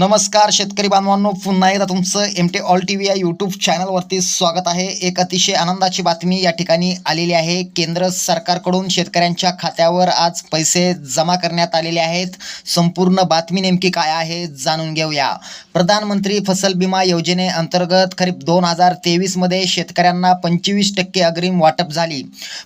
नमस्कार शेतकरी बांधवांनो. पुन्हा एकदा तुमचं M T all T V या यूट्यूब चॅनलवरती स्वागत आहे. एक अतिशय आनंदाची बातमी या ठिकाणी आलेली आहे. केंद्र सरकारकडून शेतकऱ्यांच्या खात्यावर आज पैसे जमा करण्यात आलेले आहेत. संपूर्ण बातमी नेमकी काय आहे जाणून घेऊया. प्रधानमंत्री फसल विमा योजनेअंतर्गत खरीप दोन हजार तेवीसमध्ये शेतकऱ्यांना पंचवीस टक्के अग्रिम वाटप झाली.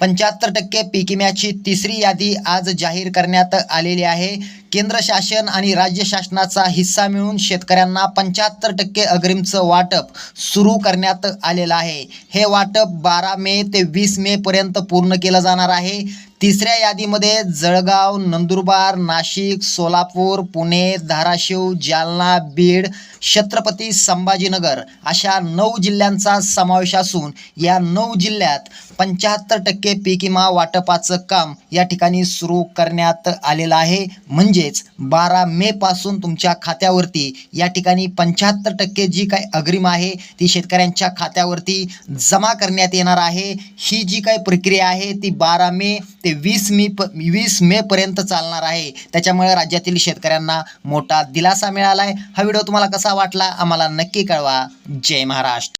पंच्याहत्तर टक्के पीक विम्याची तिसरी यादी आज जाहीर करण्यात आलेली आहे. केंद्र शासन आणि राज्य शासनाचा हिस्सा मिळून शेतकऱ्यांना पंच्याहत्तर टक्के अग्रिमचं वाटप सुरू करण्यात आलेलं आहे. हे वाटप बारा मे ते वीस मे पर्यंत पूर्ण केलं जाणार आहे. तिसऱ्या यादीमध्ये जळगाव नंदुरबार नाशिक सोलापूर पुणे धाराशिव जालना बीड छत्रपती संभाजीनगर अशा नऊ जिल्ह्यांचा समावेश असून या नऊ जिल्ह्यात पंच्याहत्तर टक्के पीक वाटपाचं काम या ठिकाणी सुरू करण्यात आलेलं आहे. म्हणजेच बारा मेपासून तुमच्या खात्यावरती या ठिकाणी पंच्याहत्तर टक्के जी काही अग्रिम आहे ती शेतकऱ्यांच्या खात्यावरती जमा करण्यात येणार आहे. ही जी काही प्रक्रिया आहे ती बारा मे ते वीस मे प वीस मे पर्यंत चालणार आहे. त्याच्यामुळे राज्यातील शेतकऱ्यांना मोठा दिलासा मिळाला आहे हा व्हिडिओ तुम्हाला कसा वाटला आम्हाला नक्की कळवा. जय महाराष्ट्र.